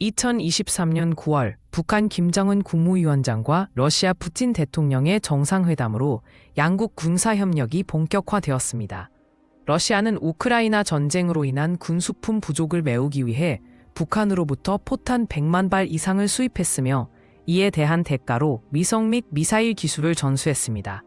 2023년 9월 북한 김정은 국무위원장과 러시아 푸틴 대통령의 정상회담으로 양국 군사 협력이 본격화되었습니다. 러시아는 우크라이나 전쟁으로 인한 군수품 부족을 메우기 위해 북한으로부터 포탄 100만 발 이상을 수입했으며 이에 대한 대가로 위성 및 미사일 기술을 전수했습니다.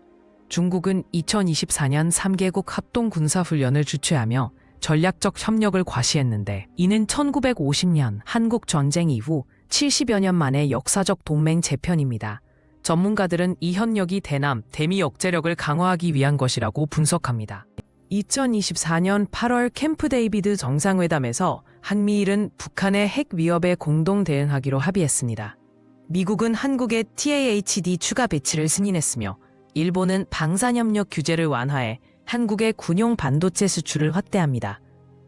중국은 2024년 3개국 합동 군사훈련을 주최하며 전략적 협력을 과시했는데 이는 1950년 한국 전쟁 이후 70여 년 만의 역사적 동맹 재편입니다. 전문가들은 이 협력이 대남, 대미 억제력을 강화하기 위한 것이라고 분석합니다. 2024년 8월 캠프 데이비드 정상회담에서 한미일은 북한의 핵 위협에 공동 대응하기로 합의했습니다. 미국은 한국의 TAHD 추가 배치를 승인했으며 일본은 방산협력 규제를 완화해 한국의 군용 반도체 수출을 확대합니다.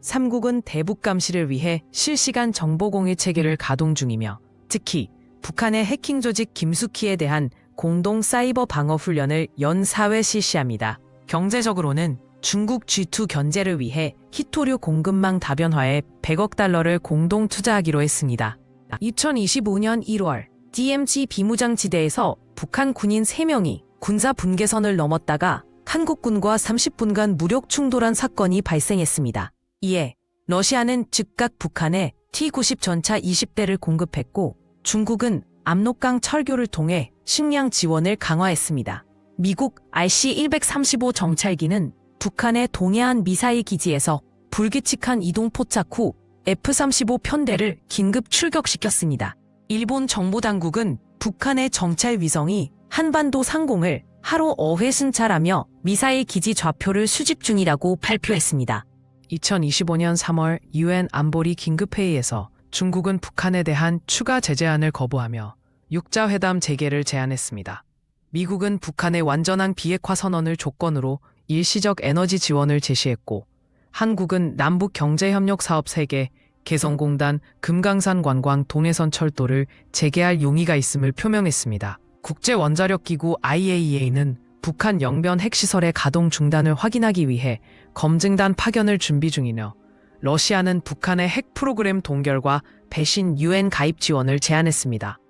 3국은 대북 감시를 위해 실시간 정보 공유 체계를 가동 중이며 특히 북한의 해킹 조직 김수키에 대한 공동 사이버 방어 훈련을 연 4회 실시합니다. 경제적으로는 중국 G2 견제를 위해 히토류 공급망 다변화에 100억 달러를 공동 투자하기로 했습니다. 2025년 1월 DMZ 비무장지대에서 북한 군인 3명이 군사 분계선을 넘었다가 한국군과 30분간 무력 충돌한 사건이 발생했습니다. 이에 러시아는 즉각 북한에 T-90 전차 20대를 공급했고 중국은 압록강 철교를 통해 식량 지원을 강화했습니다. 미국 RC-135 정찰기는 북한의 동해안 미사일 기지에서 불규칙한 이동 포착 후 F-35 편대를 긴급 출격시켰습니다. 일본 정보당국은 북한의 정찰 위성이 한반도 상공을 하루 어회 순찰하며 미사일 기지 좌표를 수집 중이라고 발표했습니다. 2025년 3월 유엔 안보리 긴급회의에서 중국은 북한에 대한 추가 제재안을 거부하며 육자회담 재개를 제안했습니다. 미국은 북한의 완전한 비핵화 선언을 조건으로 일시적 에너지 지원을 제시했고 한국은 남북 경제협력 사업 3개, 개성공단, 금강산 관광 동해선 철도를 재개할 용의가 있음을 표명했습니다. 국제원자력기구 IAEA는 북한 영변 핵시설의 가동 중단을 확인하기 위해 검증단 파견을 준비 중이며 러시아는 북한의 핵 프로그램 동결과 배신 유엔 가입 지원을 제안했습니다.